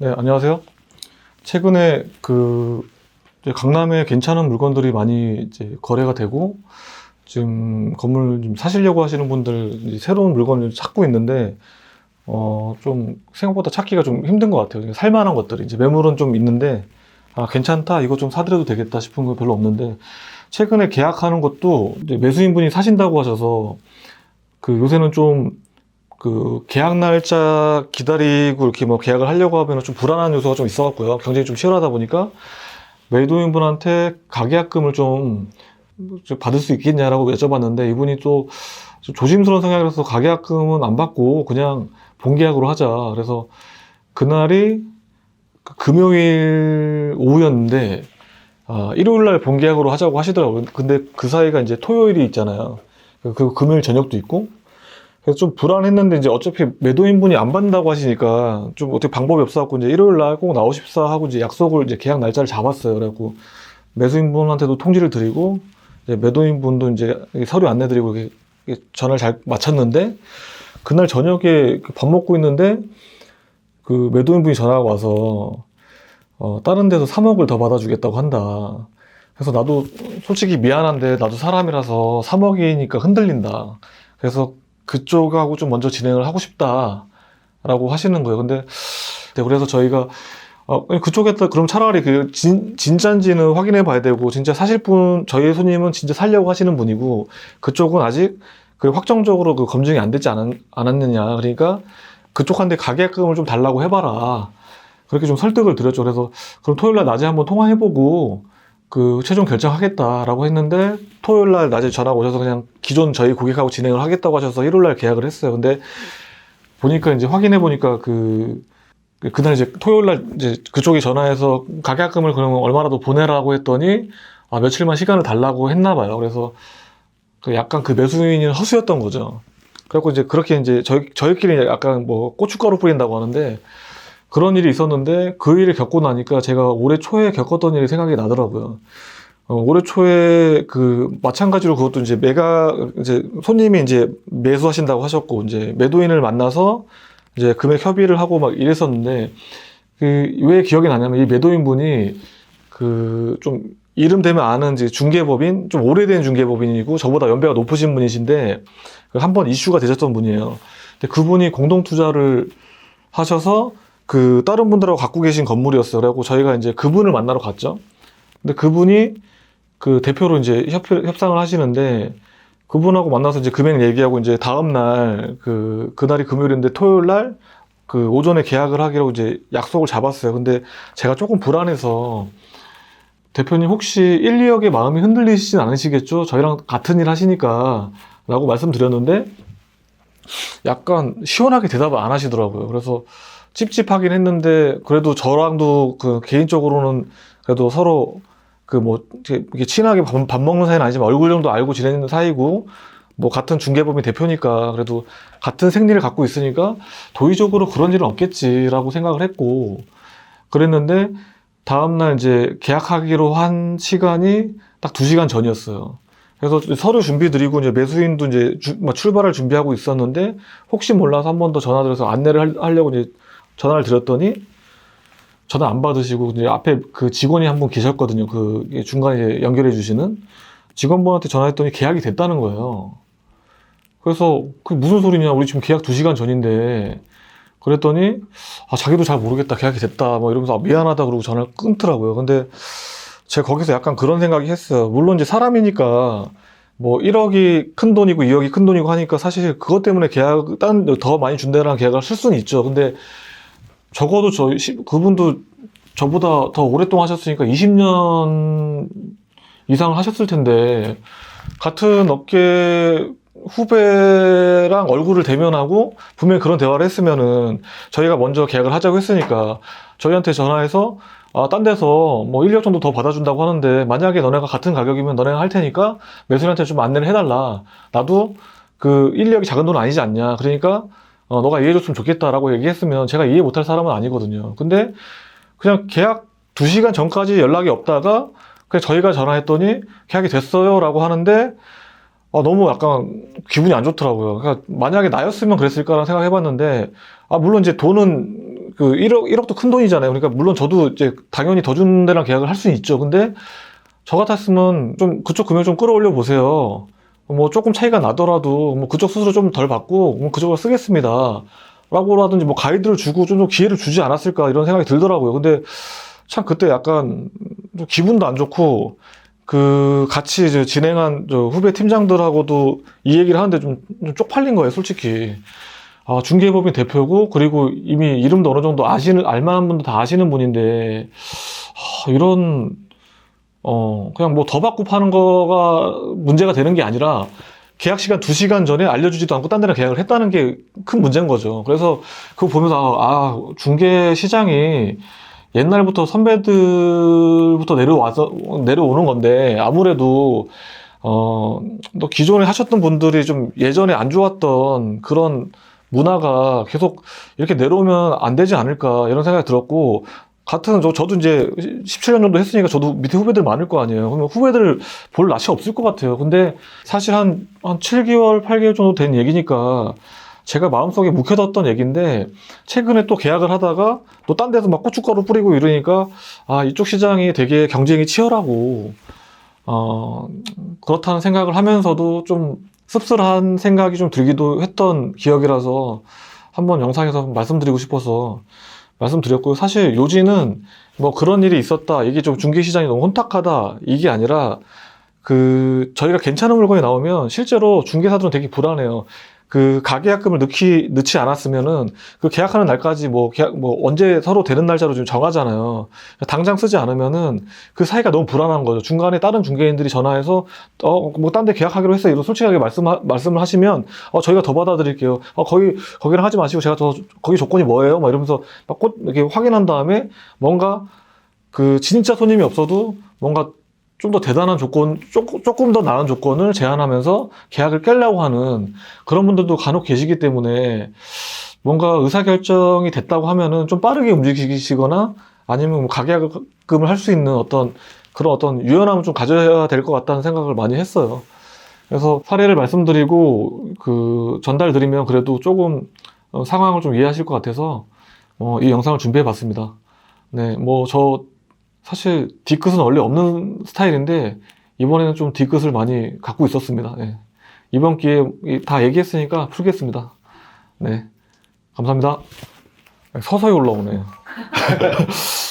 네, 안녕하세요. 최근에 그 강남에 괜찮은 물건들이 많이 이제 거래가 되고 지금 건물 좀 사시려고 하시는 분들 새로운 물건을 찾고 있는데 어 좀 생각보다 찾기가 좀 힘든 것 같아요. 살만한 것들이 이제 매물은 좀 있는데 아 괜찮다 이거 좀 사드려도 되겠다 싶은 거 별로 없는데 최근에 계약하는 것도 매수인분이 사신다고 하셔서 그 요새는 좀 그 계약 날짜 기다리고 이렇게 뭐 계약을 하려고 하면 좀 불안한 요소가 좀 있어갖고요. 경쟁이 좀 치열하다 보니까 매도인분한테 가계약금을 좀, 좀 받을 수 있겠냐라고 여쭤봤는데 이분이 또좀 조심스러운 성향이라서 가계약금은 안 받고 그냥 본계약으로 하자. 그래서 그날이 그 금요일 오후였는데 아, 일요일 날 본계약으로 하자고 하시더라고요. 근데 그 사이가 이제 토요일이 있잖아요. 그 금요일 저녁도 있고 그래서 좀 불안했는데 이제 어차피 매도인분이 안 받는다고 하시니까 좀 어떻게 방법이 없어갖고 이제 일요일 날 꼭 나오십사 하고 이제 약속을 이제 계약 날짜를 잡았어요. 그래갖고 매수인분한테도 통지를 드리고 이제 매도인분도 이제 서류 안내드리고 이렇게 전화를 잘 마쳤는데 그날 저녁에 그밥 먹고 있는데 그 매도인분이 전화가 와서 어, 다른 데서 3억을 더 받아주겠다고 한다. 그래서 나도 솔직히 미안한데 나도 사람이라서 3억이니까 흔들린다. 그래서 그쪽하고 좀 먼저 진행을 하고 싶다라고 하시는 거예요. 근데 네, 그래서 저희가 어, 그쪽에다 그럼 차라리 그 진, 진짠지는 확인해 봐야 되고 진짜 사실 분 저희 손님은 진짜 살려고 하시는 분이고 그쪽은 아직 그 확정적으로 그 검증이 안 되지 않았, 않았느냐. 그러니까 그쪽한테 가계약금을 좀 달라고 해봐라. 그렇게 좀 설득을 드렸죠. 그래서 그럼 토요일 날 낮에 한번 통화해보고 그 최종 결정하겠다라고 했는데 토요일 날 낮에 전화가 오셔서 그냥 기존 저희 고객하고 진행을 하겠다고 하셔서 일요일 날 계약을 했어요. 근데 보니까 이제 확인해 보니까 그 그날 이제 토요일 날 이제 그쪽이 전화해서 가계약금을 그러면 얼마라도 보내라고 했더니 아 며칠만 시간을 달라고 했나 봐요. 그래서 그 약간 그 매수인이 허수였던 거죠. 그래갖고 이제 그렇게 이제 저희 저희끼리 약간 뭐 고춧가루 뿌린다고 하는데 그런 일이 있었는데 그 일을 겪고 나니까 제가 올해 초에 겪었던 일이 생각이 나더라고요. 어, 올해 초에 그 마찬가지로 그것도 이제 매가 이제 손님이 이제 매수하신다고 하셨고 이제 매도인을 만나서 이제 금액 협의를 하고 막 이랬었는데 그 왜 기억이 나냐면 이 매도인 분이 그 좀 이름 되면 아는 이제 중개법인 좀 오래된 중개법인이고 저보다 연배가 높으신 분이신데 그한번 이슈가 되셨던 분이에요. 근데 그분이 공동 투자를 하셔서 그 다른 분들하고 갖고 계신 건물이었어요. 그래갖고 저희가 이제 그분을 만나러 갔죠. 근데 그분이 그 대표로 이제 협, 협상을 하시는데 그분하고 만나서 이제 금액 얘기하고 이제 다음 날 그 그날이 금요일인데 토요일 날 그 오전에 계약을 하기로 이제 약속을 잡았어요. 근데 제가 조금 불안해서 대표님 혹시 1, 2억의 마음이 흔들리시진 않으시겠죠? 저희랑 같은 일 하시니까 라고 말씀드렸는데 약간 시원하게 대답을 안 하시더라고요. 그래서 찝찝하긴 했는데 그래도 저랑도 그 개인적으로는 그래도 서로 그 뭐 이렇게 친하게 밥, 밥 먹는 사이는 아니지만 얼굴 정도 알고 지내는 사이고 뭐 같은 중개법인 대표니까 그래도 같은 생리를 갖고 있으니까 도의적으로 그런 일은 없겠지라고 생각을 했고 그랬는데 다음날 이제 계약하기로 한 시간이 딱두 시간 전이었어요. 그래서 서류 준비 드리고 이제 매수인도 이제 주- 뭐 출발을 준비하고 있었는데 혹시 몰라서 한 번 더 전화드려서 안내를 할- 하려고 이제 전화를 드렸더니 전화 안 받으시고 이제 앞에 그 직원이 한 분 계셨거든요. 그 중간에 연결해 주시는 직원분한테 전화했더니 계약이 됐다는 거예요. 그래서 그 무슨 소리냐? 우리 지금 계약 2시간 전인데 그랬더니 아 자기도 잘 모르겠다. 계약이 됐다. 뭐 이러면서 아, 미안하다 그러고 전화를 끊더라고요. 근데 제가 거기서 약간 그런 생각이 했어요. 물론 이제 사람이니까 뭐 1억이 큰 돈이고 2억이 큰 돈이고 하니까 사실 그것 때문에 계약 딴 더 많이 준다라는 계약을 쓸 수는 있죠. 근데 적어도 저 시- 그분도 저보다 더 오랫동안 하셨으니까 20년 이상을 하셨을 텐데 같은 업계 후배랑 얼굴을 대면하고 분명히 그런 대화를 했으면은 저희가 먼저 계약을 하자고 했으니까 저희한테 전화해서 아, 딴 데서 뭐 1억 정도 더 받아준다고 하는데 만약에 너네가 같은 가격이면 너네가 할 테니까 매수인한테 좀 안내를 해달라. 나도 그 1억이 작은 돈 아니지 않냐. 그러니까 어, 너가 이해해줬으면 좋겠다라고 얘기했으면 제가 이해 못할 사람은 아니거든요. 근데 그냥 계약 2시간 전까지 연락이 없다가 그냥 저희가 전화했더니 계약이 됐어요라고 하는데 아, 너무 약간 기분이 안 좋더라고요. 그러니까 만약에 나였으면 그랬을까라는 생각 해봤는데 아, 물론 이제 돈은 그 1억 1억도 큰 돈이잖아요. 그러니까 물론 저도 이제 당연히 더준 데랑 계약을 할 수는 있죠. 근데 저 같았으면 좀 그쪽 금액 좀 끌어올려 보세요. 뭐 조금 차이가 나더라도 뭐 그쪽 수수료 좀덜 받고 뭐 그쪽으로 쓰겠습니다. 라고라든지 뭐 가이드를 주고 좀 더 기회를 주지 않았을까 이런 생각이 들더라고요. 근데 참 그때 약간 좀 기분도 안 좋고 그 같이 이제 진행한 저 후배 팀장들하고도 이 얘기를 하는데 좀, 좀 쪽팔린 거예요, 솔직히. 아, 중개법인 대표고 그리고 이미 이름도 어느 정도 아시는 알만한 분도 다 아시는 분인데 아, 이런 어 그냥 뭐 더 받고 파는 거가 문제가 되는 게 아니라 계약 시간 2시간 전에 알려주지도 않고 딴 데랑 계약을 했다는 게 큰 문제인 거죠. 그래서 그거 보면서 아, 아, 중개 시장이 옛날부터 선배들부터 내려와서 내려오는 건데 아무래도 어, 또 기존에 하셨던 분들이 좀 예전에 안 좋았던 그런 문화가 계속 이렇게 내려오면 안 되지 않을까 이런 생각이 들었고 같은 저 저도 이제 17년 정도 했으니까 저도 밑에 후배들 많을 거 아니에요. 그러면 후배들 볼 낯이 없을 것 같아요. 근데 사실 한, 한 7개월, 8개월 정도 된 얘기니까 제가 마음속에 묵혀뒀던 얘기인데 최근에 또 계약을 하다가 또 딴 데서 막 고춧가루 뿌리고 이러니까 아 이쪽 시장이 되게 경쟁이 치열하고 어 그렇다는 생각을 하면서도 좀 씁쓸한 생각이 좀 들기도 했던 기억이라서 한번 영상에서 말씀드리고 싶어서 말씀드렸고요. 사실 요지는 뭐 그런 일이 있었다. 이게 좀 중개 시장이 너무 혼탁하다. 이게 아니라 그 저희가 괜찮은 물건이 나오면 실제로 중개사들은 되게 불안해요. 그 가계약금을 넣기 넣지 않았으면은 그 계약하는 날까지 뭐 계약 뭐 언제 서로 되는 날짜로 좀 정하잖아요. 당장 쓰지 않으면은 그 사이가 너무 불안한 거죠. 중간에 다른 중개인들이 전화해서 어 뭐 딴 데 계약하기로 했어요. 이런 솔직하게 말씀 말씀을 하시면 어 저희가 더 받아드릴게요. 어 거기 거기랑 하지 마시고 제가 더 거기 조건이 뭐예요? 막 이러면서 막꽃 이렇게 확인한 다음에 뭔가 그 진짜 손님이 없어도 뭔가 좀 더 대단한 조건, 조금, 더 나은 조건을 제안하면서 계약을 깨려고 하는 그런 분들도 간혹 계시기 때문에 뭔가 의사결정이 됐다고 하면은 좀 빠르게 움직이시거나 아니면 뭐 가계약금을 할 수 있는 어떤 그런 어떤 유연함을 좀 가져야 될 것 같다는 생각을 많이 했어요. 그래서 사례를 말씀드리고 그 전달드리면 그래도 조금 어, 상황을 좀 이해하실 것 같아서 어, 이 영상을 준비해 봤습니다. 네, 뭐 저 사실 뒤끝은 원래 없는 스타일인데 이번에는 좀 뒤끝을 많이 갖고 있었습니다. 네. 이번 기회에 이- 다 얘기했으니까 풀겠습니다. 네, 감사합니다. 서서히 올라오네요.